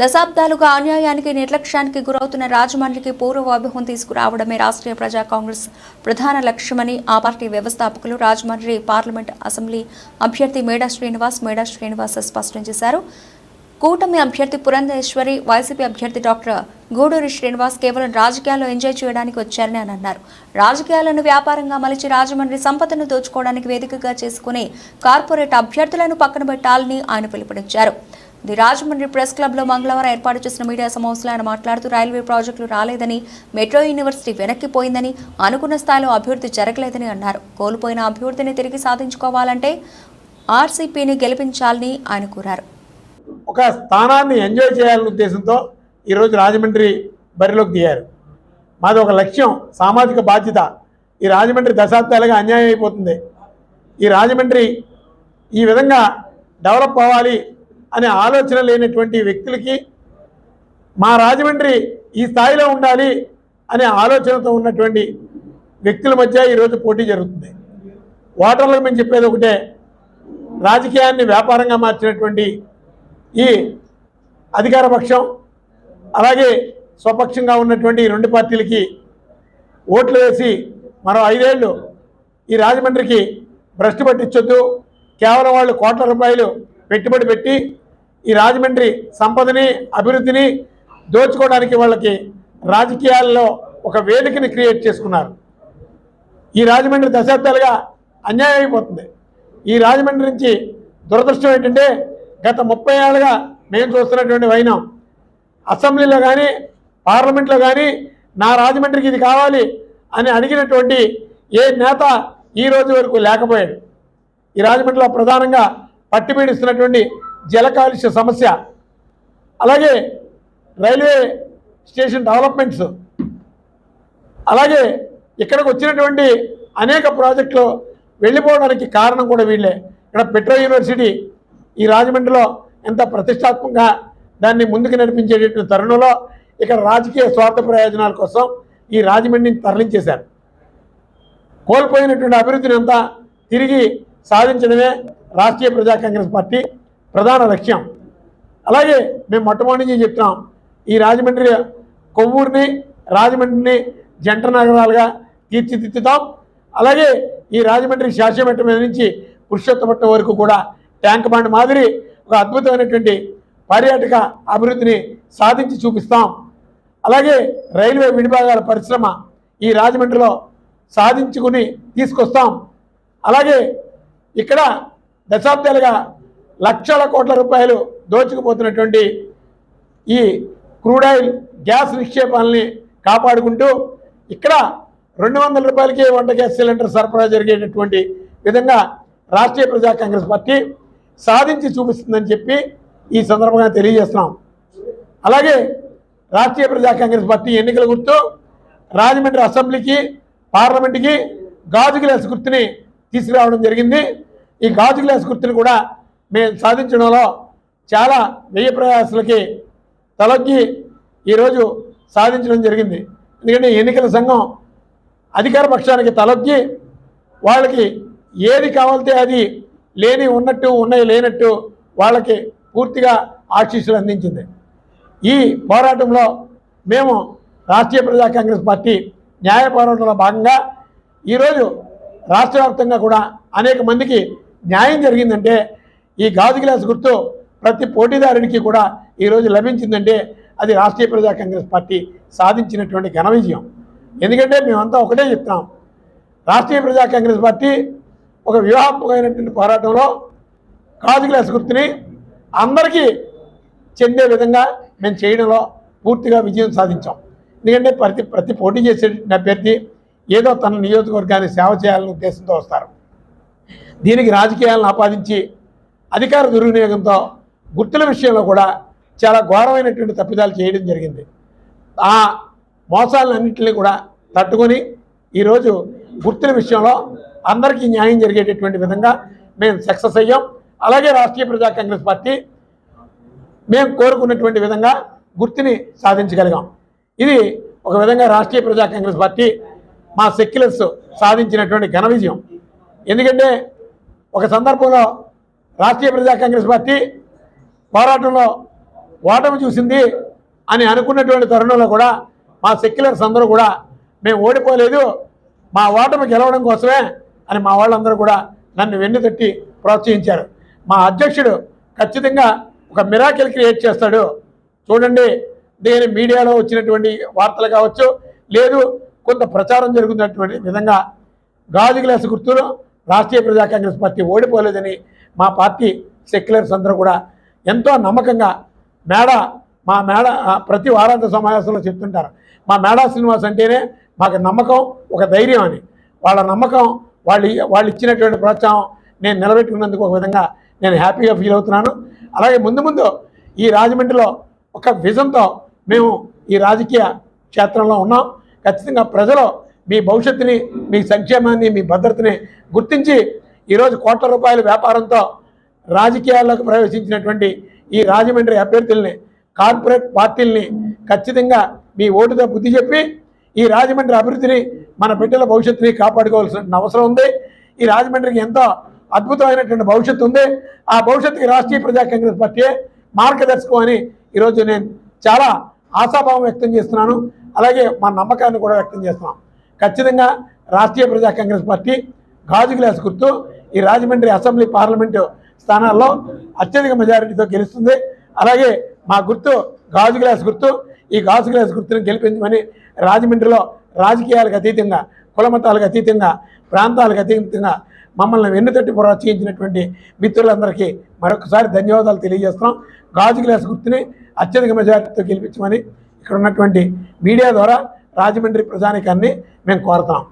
దశాబ్దాలుగా అన్యాయానికి నిర్లక్ష్యానికి గురవుతున్న రాజమండ్రికి పూర్వ వైభవం తీసుకురావడమే రాష్ట్రీయ ప్రజా కాంగ్రెస్ ప్రధాన లక్ష్యమని ఆ పార్టీ వ్యవస్థాపకులు రాజమండ్రి పార్లమెంట్ అసెంబ్లీ అభ్యర్థి మేడా శ్రీనివాస్ మేడా శ్రీనివాస్ స్పష్టం చేశారు. కూటమి అభ్యర్థి పురంధేశ్వరి వైసీపీ అభ్యర్థి డాక్టర్ గూడూరి శ్రీనివాస్ కేవలం రాజకీయాల్లో ఎంజాయ్ చేయడానికి వచ్చారని అని అన్నారు. రాజకీయాలను వ్యాపారంగా మలిచి రాజమండ్రి సంపదను దోచుకోవడానికి వేదికగా చేసుకుని కార్పొరేట్ అభ్యర్థులను పక్కన పెట్టాలని ఆయన పిలుపునిచ్చారు. ది రాజమండ్రి ప్రెస్ క్లబ్లో మంగళవారం ఏర్పాటు చేసిన మీడియా సమావేశంలో ఆయన మాట్లాడుతూ రైల్వే ప్రాజెక్టులు రాలేదని మెట్రో యూనివర్సిటీ వెనక్కిపోయిందని అనుకున్న స్థాయిలో అభివృద్ధి జరగలేదని అన్నారు. కోల్పోయిన అభివృద్ధిని తిరిగి సాధించుకోవాలంటే ఆర్సీపీని గెలిపించాలని ఆయన కోరారు. ఒక స్థానాన్ని ఎంజాయ్ చేయాలనే ఉద్దేశంతో ఈరోజు రాజమండ్రి బరిలోకి దిగారు. మాది ఒక లక్ష్యం సామాజిక బాధ్యత. ఈ రాజమండ్రి దశాబ్దాలుగా అన్యాయం అయిపోతుంది. ఈ రాజమండ్రి ఈ విధంగా డెవలప్ అవ్వాలి అనే ఆలోచన లేనటువంటి వ్యక్తులకి మా రాజమండ్రి ఈ స్థాయిలో ఉండాలి అనే ఆలోచనతో ఉన్నటువంటి వ్యక్తుల మధ్య ఈరోజు పోటీ జరుగుతుంది. ఓటర్లకు మేము చెప్పేది ఒకటే రాజకీయాన్ని వ్యాపారంగా మార్చినటువంటి ఈ అధికార పక్షం అలాగే స్వపక్షంగా ఉన్నటువంటి ఈ రెండు పార్టీలకి ఓట్లు వేసి మరో ఐదేళ్ళు ఈ రాజమండ్రికి భ్రష్టు పట్టించొద్దు. కేవలం వాళ్ళు కోట్ల రూపాయలు పెట్టుబడి పెట్టి ఈ రాజమండ్రి సంపదని అభివృద్ధిని దోచుకోవడానికి వాళ్ళకి రాజకీయాల్లో ఒక వేదికని క్రియేట్ చేసుకున్నారు. ఈ రాజమండ్రి దశాబ్దాలుగా అన్యాయం అయిపోతుంది. ఈ రాజమండ్రి నుంచి దురదృష్టం ఏంటంటే గత ముప్పై ఏళ్ళుగా మేము చూస్తున్నటువంటి వైనం అసెంబ్లీలో కానీ పార్లమెంట్లో కానీ నా రాజమండ్రికి ఇది కావాలి అని అడిగినటువంటి ఏ నేత ఈ రోజు వరకు లేకపోయాడు. ఈ రాజమండ్రిలో ప్రధానంగా పట్టిపీడిస్తున్నటువంటి జల కాలుష్య సమస్య అలాగే రైల్వే స్టేషన్ డెవలప్మెంట్స్ అలాగే ఇక్కడికి వచ్చినటువంటి అనేక ప్రాజెక్టులు వెళ్ళిపోవడానికి కారణం కూడా వీళ్ళే. ఇక్కడ పెట్రో యూనివర్సిటీ ఈ రాజమండ్రిలో ఎంత ప్రతిష్టాత్మకంగా దాన్ని ముందుకు నడిపించేటటువంటి తరుణంలో ఇక్కడ రాజకీయ స్వార్థ ప్రయోజనాల కోసం ఈ రాజమండ్రిని తరలించేశారు. కోల్పోయినటువంటి అభివృద్ధిని అంతా తిరిగి సాధించడమే రాష్ట్రీయ ప్రజా కాంగ్రెస్ పార్టీ ప్రధాన లక్ష్యం. అలాగే మేము మొట్టమొదటి నుంచి చెప్తున్నాం ఈ రాజమండ్రి కొవ్వూరిని రాజమండ్రిని జంట నగరాలుగా తీర్చిదిద్దుతాం. అలాగే ఈ రాజమండ్రి శాస్త్రమెట్ట మీద నుంచి పురుషోత్తపట్నం వరకు కూడా ట్యాంక్ బండ్ మాదిరి ఒక అద్భుతమైనటువంటి పర్యాటక అభివృద్ధిని సాధించి చూపిస్తాం. అలాగే రైల్వే విడిభాగాల పరిశ్రమ ఈ రాజమండ్రిలో సాధించుకుని తీసుకొస్తాం. అలాగే ఇక్కడ దశాబ్దాలుగా లక్షల కోట్ల రూపాయలు దోచుకుపోతున్నటువంటి ఈ క్రూడ్ ఆయిల్ గ్యాస్ నిక్షేపాలని కాపాడుకుంటూ ఇక్కడ రెండు వందల రూపాయలకి వంట గ్యాస్ సిలిండర్ సరఫరా జరిగేటటువంటి విధంగా రాష్ట్రీయ ప్రజా కాంగ్రెస్ పార్టీ సాధించి చూపిస్తుందని చెప్పి ఈ సందర్భంగా తెలియజేస్తున్నాం. అలాగే రాష్ట్రీయ ప్రజా కాంగ్రెస్ పార్టీ ఎన్నికల గుర్తు రాజమండ్రి అసెంబ్లీకి పార్లమెంటుకి గాజు గ్లాస్ గుర్తుని తీసుకురావడం జరిగింది. ఈ గాజు గ్లాస్ గుర్తును కూడా మేము సాధించడంలో చాలా వ్యయ ప్రయాసాలకి తలొగ్గి ఈరోజు సాధించడం జరిగింది. ఎందుకంటే ఎన్నికల సంఘం అధికార పక్షానికి తలొగ్గి వాళ్ళకి ఏది కావాలితే అది లేని ఉన్నట్టు ఉన్నాయి లేనట్టు వాళ్ళకి పూర్తిగా ఆశీస్సులు అందించింది. ఈ పోరాటంలో మేము రాష్ట్రీయ ప్రజా కాంగ్రెస్ పార్టీ న్యాయ పోరాటంలో భాగంగా ఈరోజు రాష్ట్ర వ్యాప్తంగా కూడా అనేక మందికి న్యాయం జరిగిందంటే ఈ గాజు గ్లాస్ గుర్తు ప్రతి పోటీదారునికి కూడా ఈరోజు లభించిందంటే అది రాష్ట్రీయ ప్రజా కాంగ్రెస్ పార్టీ సాధించినటువంటి ఘన విజయం. ఎందుకంటే మేమంతా ఒకటే చెప్తున్నాం. రాష్ట్రీయ ప్రజా కాంగ్రెస్ పార్టీ ఒక వ్యూహాత్మకమైనటువంటి పోరాటంలో గాజు గ్లాస్ గుర్తుని అందరికీ చెందే విధంగా మేము చేయడంలో పూర్తిగా విజయం సాధించాం. ఎందుకంటే ప్రతి ప్రతి పోటీ చేసే అభ్యర్థి ఏదో తన నియోజకవర్గాన్ని సేవ చేయాలనే ఉద్దేశంతో వస్తారు. దీనికి రాజకీయాలను ఆపాదించి అధికార దుర్వినియోగంతో గుర్తుల విషయంలో కూడా చాలా ఘోరమైనటువంటి తప్పిదాలు చేయడం జరిగింది. ఆ మోసాలన్నింటినీ కూడా తట్టుకొని ఈరోజు గుర్తుల విషయంలో అందరికీ న్యాయం జరిగేటటువంటి విధంగా మేము సక్సెస్ అయ్యాం. అలాగే రాష్ట్రీయ ప్రజా కాంగ్రెస్ పార్టీ మేము కోరుకున్నటువంటి విధంగా గుర్తుని సాధించగలిగాం. ఇది ఒక విధంగా రాష్ట్రీయ ప్రజా కాంగ్రెస్ పార్టీ మా సెక్యులర్స్ సాధించినటువంటి ఘన విజయం. ఎందుకంటే ఒక సందర్భంలో రాష్ట్రీయ ప్రజా కాంగ్రెస్ పార్టీ పోరాటంలో ఓటమి చూసింది అని అనుకున్నటువంటి తరుణంలో కూడా మా సెక్యులర్స్ అందరూ కూడా మేము ఓడిపోలేదు మా ఓటమి గెలవడం కోసమే అని మా వాళ్ళందరూ కూడా నన్ను వెన్ను తట్టి ప్రోత్సహించారు. మా అధ్యక్షుడు ఖచ్చితంగా ఒక మిరాకిల్ క్రియేట్ చేస్తాడు. చూడండి దేని మీడియాలో వచ్చినటువంటి వార్తలు కావచ్చు లేదు కొంత ప్రచారం జరుగుతున్నటువంటి విధంగా గాజు గ్లాసు గుర్తులో రాష్ట్రీయ ప్రజా కాంగ్రెస్ పార్టీ ఓడిపోలేదని మా పార్టీ సెక్యులర్స్ అందరూ కూడా ఎంతో నమ్మకంగా మేడ మా మేడ ప్రతి వారాంత సమావేశంలో చెప్తుంటారు. మా మేడా శ్రీనివాస్ అంటేనే మాకు నమ్మకం ఒక ధైర్యం అని. వాళ్ళ నమ్మకం వాళ్ళు వాళ్ళు ఇచ్చినటువంటి ప్రోత్సాహం నేను నిలబెట్టుకున్నందుకు ఒక విధంగా నేను హ్యాపీగా ఫీల్ అవుతున్నాను. అలాగే ముందు ముందు ఈ రాజమండ్రిలో ఒక విజన్తో మేము ఈ రాజకీయ క్షేత్రంలో ఉన్నాం. ఖచ్చితంగా ప్రజలు మీ భవిష్యత్తుని మీ సంక్షేమాన్ని మీ భద్రతని గుర్తించి ఈరోజు కోట్ల రూపాయల వ్యాపారంతో రాజకీయాల్లోకి ప్రవేశించినటువంటి ఈ రాజమండ్రి అభ్యర్థుల్ని కార్పొరేట్ పార్టీల్ని ఖచ్చితంగా మీ ఓటుతో బుద్ధి చెప్పి ఈ రాజమండ్రి అభివృద్ధిని మన బిడ్డల భవిష్యత్తుని కాపాడుకోవాల్సిన అవసరం ఉంది. ఈ రాజమండ్రికి ఎంతో అద్భుతమైనటువంటి భవిష్యత్తు ఉంది. ఆ భవిష్యత్తుకి రాష్ట్రీయ ప్రజా కాంగ్రెస్ పార్టీ మార్గదర్శకం అని ఈరోజు నేను చాలా ఆశాభావం వ్యక్తం చేస్తున్నాను. అలాగే మా నమ్మకాన్ని కూడా వ్యక్తం చేస్తున్నాం. ఖచ్చితంగా రాష్ట్రీయ ప్రజా కాంగ్రెస్ పార్టీ గాజు గ్లాస్ గుర్తు ఈ రాజమండ్రి అసెంబ్లీ పార్లమెంటు స్థానాల్లో అత్యధిక మెజారిటీతో గెలుస్తుంది. అలాగే మా గుర్తు గాజు గ్లాస్ గుర్తు ఈ గాజు గ్లాస్ గుర్తును గెలిపించమని రాజమండ్రిలో రాజకీయాలకు అతీతంగా కులమతాలకు అతీతంగా ప్రాంతాలకు అతీతంగా మమ్మల్ని వెన్నుతట్టి ప్రోత్సహించినటువంటి మిత్రులందరికీ మరొకసారి ధన్యవాదాలు తెలియజేస్తున్నాం. గాజు గ్లాస్ గుర్తుని అత్యధిక మెజారిటీతో గెలిపించమని ఇక్కడ ఉన్నటువంటి మీడియా ద్వారా రాజమండ్రి ప్రజానికాన్ని మేము కోరుతాం.